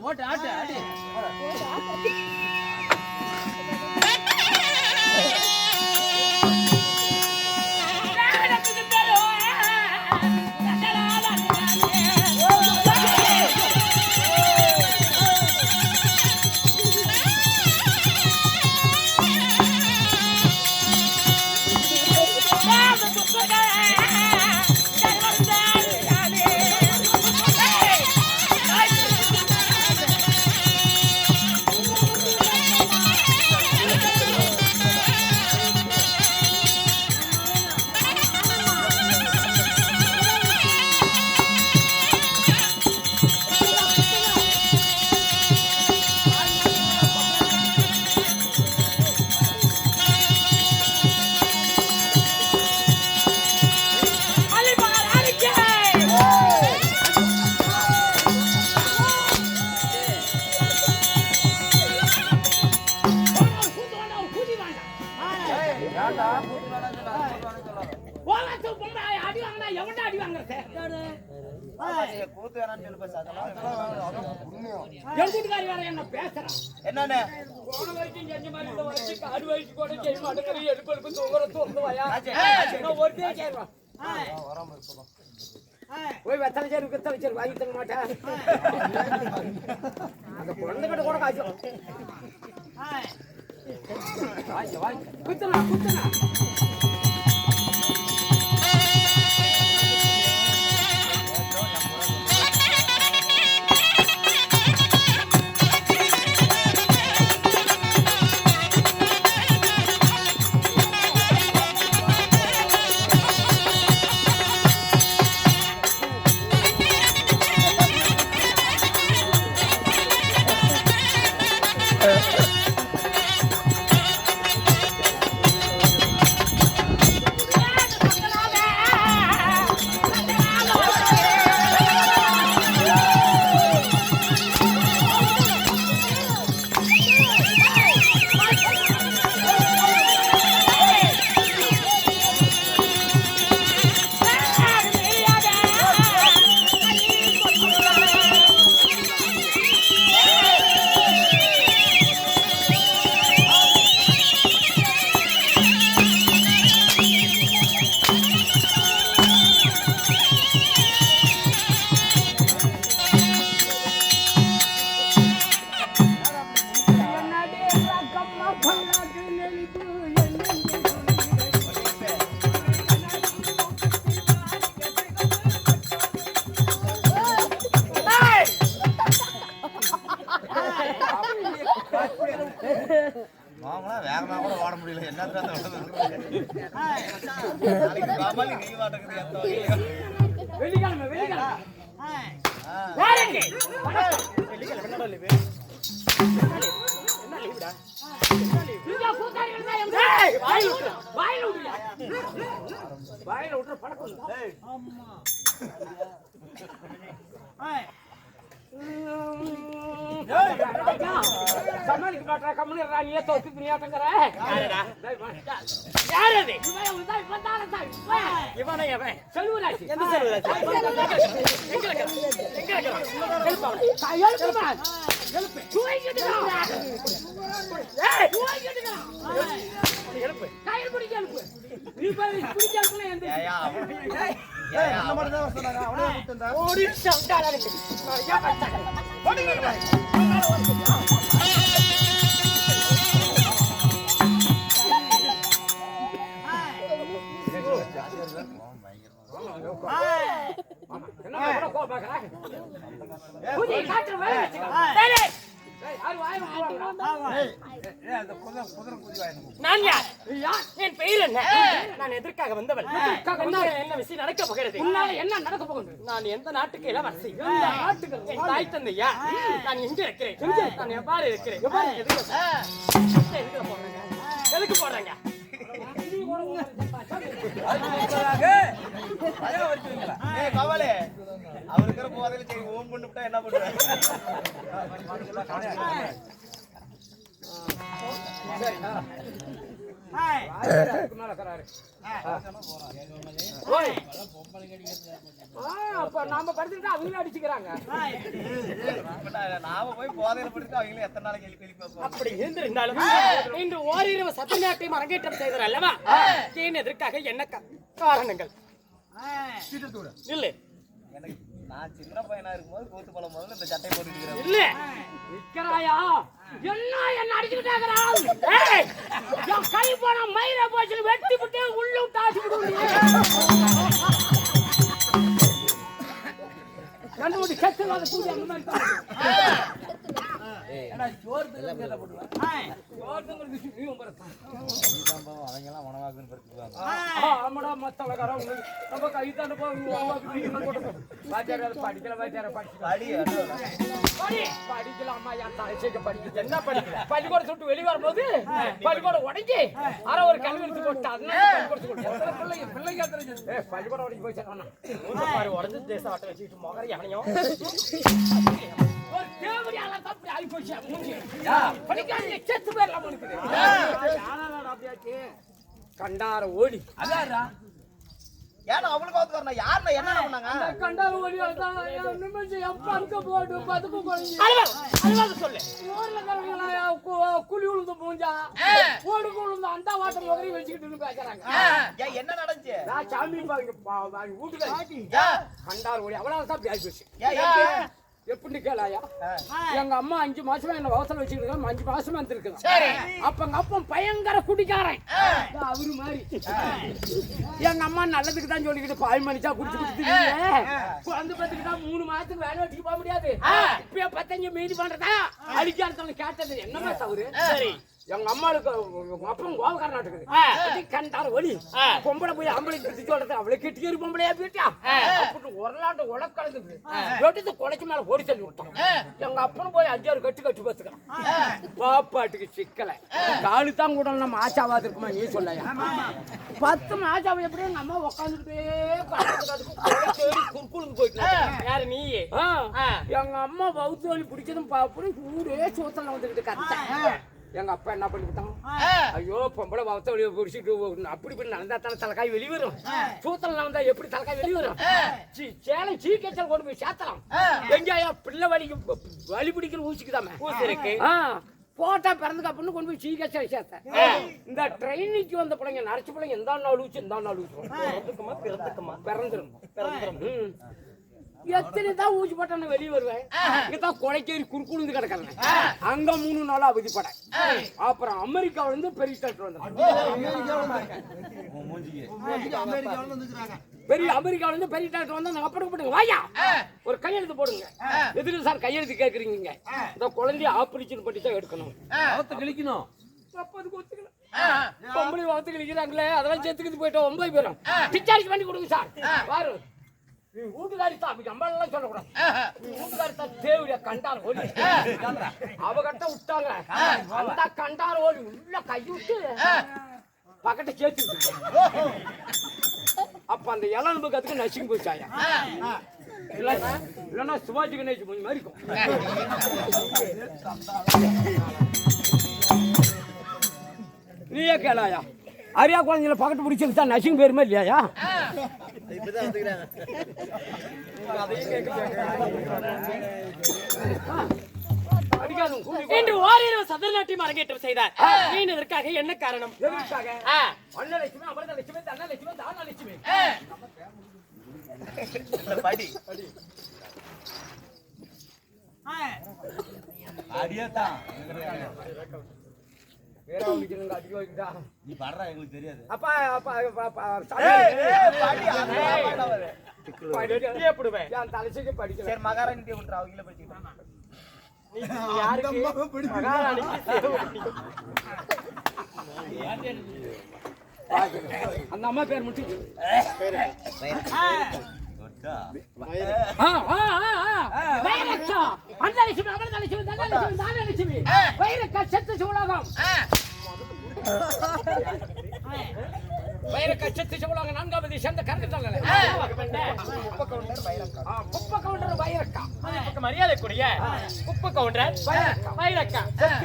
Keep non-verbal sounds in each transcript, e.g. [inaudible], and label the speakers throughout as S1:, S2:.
S1: ஓட்டு ஆட்டு ஆட்டு. அடி
S2: கூத்து வேணாம்னு சொல்லு பஸ் அதெல்லாம்
S3: பேசுறான்
S2: என்னண்ணே?
S3: போன வரைக்கும் செஞ்ச மாதிரி இந்த வரைக்கும் காடு வயசு கூட செய்ய மாட்டேங்கிறது எடுப்பெடுப்பு தூங்குற தூங்க வயா?
S2: ஆச்சு, ஆச்சு.
S3: நான் ஒருத்தே கேட்பேன் போய் வெத்தலை சேரு வெத்தலை சேரு வாங்கி தர மாட்டேன். அந்த குழந்தைகிட்ட கூட காய்ச்சல் வாங்க வாங்க குத்தனா குத்தனா வாயில விட்டுற பழக்கம்? சமாளிக்க மாட்டா, தோத்து துணியாட்டங்கிற. யார் அது? எவன்? செல்வராஜ். எழுப்பு எழுப்பு. என்ன? புதி, காட்டுற வேலை நான் யார்? என் பெயர் என்ன? நான் எதற்காக வந்தவள்? உன்னால என்ன விஷயம் நடக்க போகிறது? என்ன நடக்க போகுது? நான் எந்த நாட்டுக்கு இளவரசி? என் தாய் தந்தையா? நான் எங்க இருக்கிறேன்? நான் எவ்வாறு இருக்கிறேன்? எதுக்கு போடுறேங்க? எதுக்கு போடுறேங்க?
S2: கவாலே, அவர் இருக்கிற போதையில சரி ஓம் பண்ணிவிட்டா என்ன பண்ணுவேன்
S3: அதுக்கு மேல கராரு. ஓய். ஆ, அப்ப நாம படுத்துக்கிட்டா அவங்களும் அடிச்சுக்கிறாங்க
S2: நாம போய் போதையில படுத்து அவங்களும் எத்தனை நாளைக்கு எழுப்பி எழுப்பி
S3: அப்படி இருந்திருந்தாலும் இன்று ஓரிரவு சத்தநாட்டை அரங்கேற்றம் செய்தார் அல்லவா? ஏன் எதற்காக என்ன காரணங்கள்? இல்லை
S2: எனக்கு நான் சின்ன பையனா இருக்கும்போது கூத்து பழம் முதல்ல இந்த சட்டை போட்டுக்கிறேன்
S3: இல்ல. நிக்கிறாயா என்ன என்ன என் கை போன மயிர போச்சு வெட்டி விட்டு உள்ள விட்டு கண்டுபிடி செத்து அதை பூஜை அந்த மாதிரி போய்? பள்ளிக்கூடத்தை விட்டு வெளிய வரும்போது, பள்ளிக்கூடம் உடைஞ்சு, அரை ஒரு கல்வி எடுத்து போட்டு, அதனால பள்ளிக்கூடம் உடைஞ்சு போச்சு, அண்ணா. மூஞ்ச பாரு, உடைஞ்சு தேசம் ஆட்ட வச்சுக்கிட்டு. [laughs] ஒரு ஆகி போச்சு. படிக்காதீங்க, செத்து போயிடலாம் உனக்கு.
S1: யாராலடா அப்படியாச்சு?
S3: கண்டார ஓடி.
S1: அதான்டா.
S2: ஏன்னா அவளுக்கு என்ன பண்ணாங்க?
S3: கண்டார ஓடி அதான் நிமிஷம் எப்ப அங்க போடு பதுப்பு குறைஞ்சி சொல்லு. ஊர்ல கு- குழி உளுந்து பூஞ்சா? ஓடு உளுந்து அந்த வாட்டர் மாதிரி வச்சுக்கிட்டு பேசுறாங்க.
S2: ஏன் என்ன நடந்துச்சு?
S3: நான் சாமி பாருங்க பா- வாங்கி வீட்டுக்கு
S2: ஏன்
S3: கண்டார் ஓடி அவ்வளவு தான்
S2: ஏன் எப்படி?
S3: எப்படி கேளாயா எங்க அம்மா அஞ்சு மாசமா என்ன வசல வச்சுக்கிட்டு அஞ்சு மாசமா இருந்திருக்கேன் அப்ப எங்க அப்பா பயங்கர குடிக்காரன். அவரு மாதிரி. எங்க அம்மா நல்லதுக்கு தான் சொல்லிக்கிட்டு பால் மணிச்சா குடிச்சு குடிச்சுட்டு குழந்தை பத்துக்கு தான் மூணு மாசத்துக்கு வேலை வச்சுக்கு போக முடியாது. இப்பயே பத்தஞ்சு மீதி பண்றதா? அடிக்காரத்தவங்க கேட்டது. என்னமா தவறு? சரி எங்க அம்மாளுக்கு உங்க அப்பா கோவக்கார நாட்டுக்கு கண்டார ஒளி பொம்பளை போய் ஆம்பளை பிடிச்சு சொல்றது அவளை கெட்டியரு பொம்பளையா போயிட்டா? அப்படி உரலாண்ட உழக்கலந்து வெட்டித்து குலைச்சு மேல ஓடி தள்ளி விட்டான். எங்க அப்பனும் போய் அஞ்சாறு கட்டு கட்டி பார்த்துக்கலாம் பாப்பாட்டுக்கு சிக்கல. காலு தான் கூட நம்ம ஆச்சாவாது இருக்குமா நீ சொல்லையா? பத்து மாசாவை எப்படி எங்க அம்மா உட்காந்துக்கிட்டே குறுக்குழுந்து போயிட்டு யாரு நீ எங்க அம்மா வவுத்து வலி பிடிச்சதும் பாப்புன்னு ஊரே சூத்தல வந்துகிட்டு கத்த எங்க அப்பா என்ன பண்ணிவிட்டான் ஐயோ பொம்பளை வவுத்த வலியை பிடிச்சிட்டு அப்படி இப்படி நடந்தா தானே தலைக்காய் வெளிய வரும் சூத்தல நடந்தா எப்படி தலைக்காய் வெளிய வரும் சீ, சேலம் சீக்கச்சல் கொண்டு போய் சேர்த்தலாம் எங்கேயா பிள்ளை வலிக்கு வலி பிடிக்கிற ஊசிக்குதாமே? ஊசி இருக்கு போட்டா பிறந்துக்கு அப்படின்னு கொண்டு போய் சீக்கிரம் சேர்த்தேன். இந்த ட்ரெயினுக்கு வந்த பிள்ளைங்க நரைச்ச பிள்ளைங்க எந்த நாள் ஊச்சு இந்த நாள் ஊச்சு பிறந்துக்குமா பிறந்துக்குமா? பிறந்துரும். எத்தனை தான் ஊசி போட்டா நான் வெளியே வருவேன். இங்கதான் கொலைக்கேறி குறுக்குழுந்து கிடக்கிறேன். அங்க மூணு நாளா அவதிப்பட. அப்புறம் அமெரிக்காவில இருந்து பெரிய டாக்டர் வந்தாங்க பெரிய அமெரிக்காவில இருந்து பெரிய டாக்டர் வந்து நாங்க அப்படி போடுங்க வாயா. ஒரு கையெழுத்து போடுங்க. எதுக்கு சார் கையெழுத்து கேக்குறீங்க? இந்த குழந்தைய ஆபரேஷன் பண்ணி தான் எடுக்கணும்.
S1: கிழிக்கணும்.
S3: ஒத்துக்கல. பொம்பளை வளர்த்து கிழிக்கிறாங்களே அதெல்லாம் செத்துக்கிட்டு போயிட்டோம். ஒன்பது பேரும். டிஸ்சார்ஜ் பண்ணி கொடுங்க சார். பாரு நீ வீட்டுக்காரி தான் அப்படி சொல்லக்கூடாது. நீ வீட்டுக்காரி தான் தேவையா கண்டார் ஓடி. அவ கட்ட விட்டாங்க. அந்த கண்டார் ஓடி உள்ள கை விட்டு பக்கத்தை சேர்த்து அப்ப அந்த இளம்பு கத்துக்கு நசுங்கி போச்சாயா இல்லைன்னா சிவாஜி கணேஷ் கொஞ்சம் மாதிரி இருக்கும் நீயே கேளாயா அரியா குழந்தைங்கள பக்கத்து பிடிச்சது தான் நசிங் பேருமே இல்லையா
S4: இன்று ஓரிரவு சதுரநாட்டியம் அரங்கேற்றம் செய்தார். ஏன் இதற்காக என்ன காரணம்?
S2: அடியாதான் நீ படுறா எங்களுக்கு தெரியாது
S3: அப்பா
S2: அந்த
S3: என் தலைச்சுக்கு படிக்கல
S2: சரி மகாராணி அவங்கள
S4: யாருக்கு மகாராணிக்கு சேவகி.
S3: அந்த அம்மா பேர் மட்டும் சொல்லு.
S2: ஒட்டா.
S3: ஆ, ஆ, ஆ, ஆ. வைரக்கா. வைரக்கா, செத்து சிவலோகம். வைரக்கா, செத்து சிவலோகம், நான்காவது சேர்ந்த. ஆ, குப்பை கவுண்டர் வைரக்கா.
S1: மரியாதைக்குரிய கவுண்டர்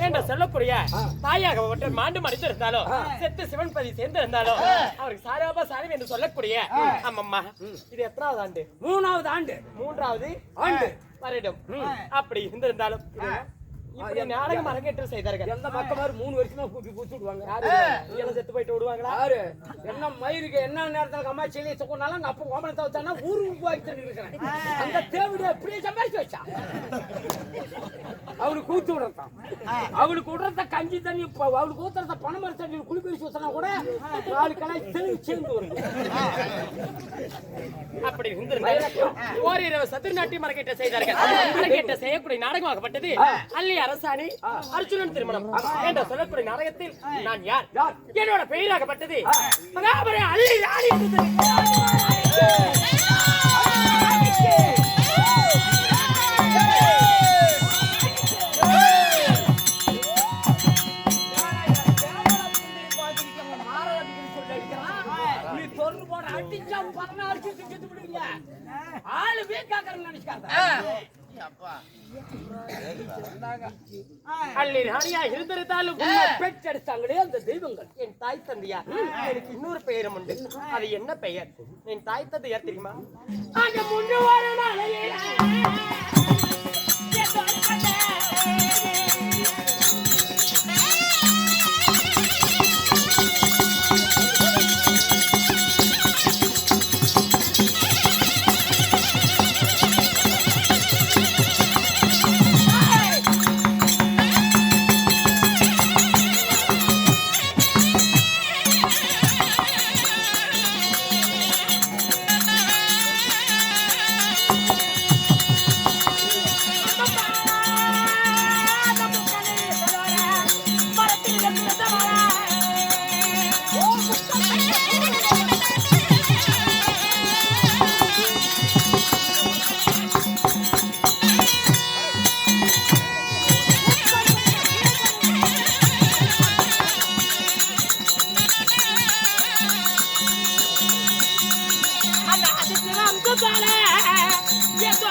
S1: என்று சொல்லக்கூடிய தாயாக ஒற்றை மாண்டு மடித்திருந்தாலும் செத்து சிவன்பதி சேர்ந்திருந்தாலும் அவருக்கு சாராபா சாரி என்று சொல்லக்கூடிய அம்மம்மா. இது எத்தனாவது ஆண்டு?
S3: மூணாவது ஆண்டு.
S1: மூன்றாவது
S3: ஆண்டு.
S1: வருடம். அப்படி இருந்திருந்தாலும் நாடகம் அரங்கேற்றம் செய்தார்கள்.
S3: எந்த பக்கமாரு மூணு வருஷமா கூப்பி கூச்சு விடுவாங்க
S1: யாரு? செத்து போயிட்டு விடுவாங்களா
S3: யாரு? என்ன மயிருக்கு என்ன நேரத்துல அம்மா செல்லியை சொன்னாலும் அப்ப கோமணத்தை வச்சானா போயிட்டு இருக்கிறேன். அந்த தேவடியா அப்படியே சம்பாதிச்சு வச்சா. அவனுக்கு கூத்து விடத்தான் அவனுக்கு விடுறத கஞ்சி தண்ணி இப்ப அவனுக்கு ஊத்துறத பணமர தண்ணி ஊத்தினா கூட நாலு கலாய் தெளிவு சேர்ந்து வரும்.
S1: அப்படி ஓரிரவு சதுர்நாட்டியம் அரங்கேற்றம் செய்தார்கள். அரங்கேற்றம் செய்யக்கூடிய நாடகமாகப்பட்டது. அல்லி அரசாணி அர்ஜுனன் திருமணம். என்ற சொல்லக்கூடிய நாடகத்தில் நான் யார்? என்னோட பெயராகப்பட்டது மகாபர அல்லி ராணி
S3: ஆளு வீக்காக்கறன்னு நினைச்சுக்காத.
S1: இருந்திருந்தாலும்
S3: உன்னை பெற்றெடுத்தாங்களே அந்த தெய்வங்கள்.
S1: என் தாய் தந்தையார் எனக்கு இன்னொரு பெயரும் உண்டு. அது என்ன பெயர்? என் தாய் தந்தையார் தெரியுமா?
S3: முன்னு வர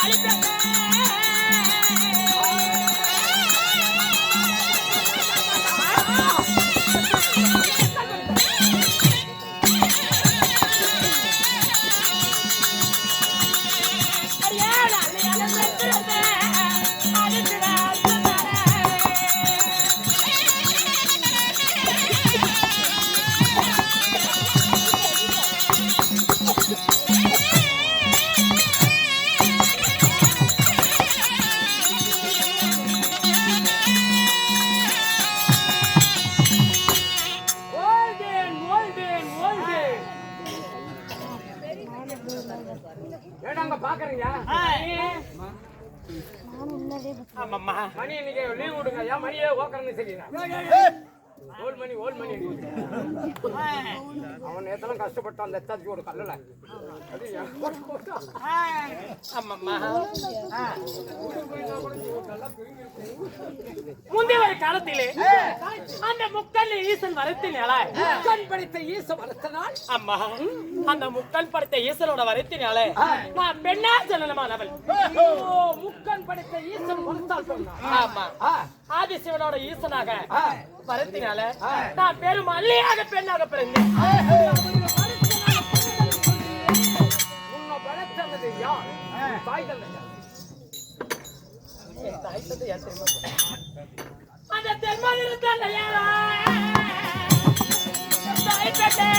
S3: Allez,
S1: ஆமாம்மா
S3: மணி இன்னைக்கு லீவ் விடுங்க ஏன் மணியே ஓக்கறன்னு தெரியுங்க ஓல் மணி ஓல் மணி. அவன் நேத்தெல்லாம் கஷ்டப்பட்டான் அந்த எத்தாச்சியோட கல்லல.
S1: முந்தைய ஒரு காலத்திலே அந்த முக்கல் ஈசன் வரத்தினால
S3: கண் படைத்த ஈச வளர்த்தனால்
S1: அம்மா அந்த முக்கல் படைத்த ஈசனோட வரத்தினால நான் பெண்ணா ஜனனமானவள்.
S3: முக்கன் படைத்த ஈசன் வளர்த்தால் சொன்னான்.
S1: ஆமா. ஆதிசிவனோட ஈசனாக. வரத்தினால நான் பெரும் அல்லியாக பெண்ணாக பிறந்தேன்.
S3: உன்னை வளர்த்தது யார்? தாய்
S1: தெரியுமா? அந்த தென்மதில் தந்தையாரா தாய் தந்தை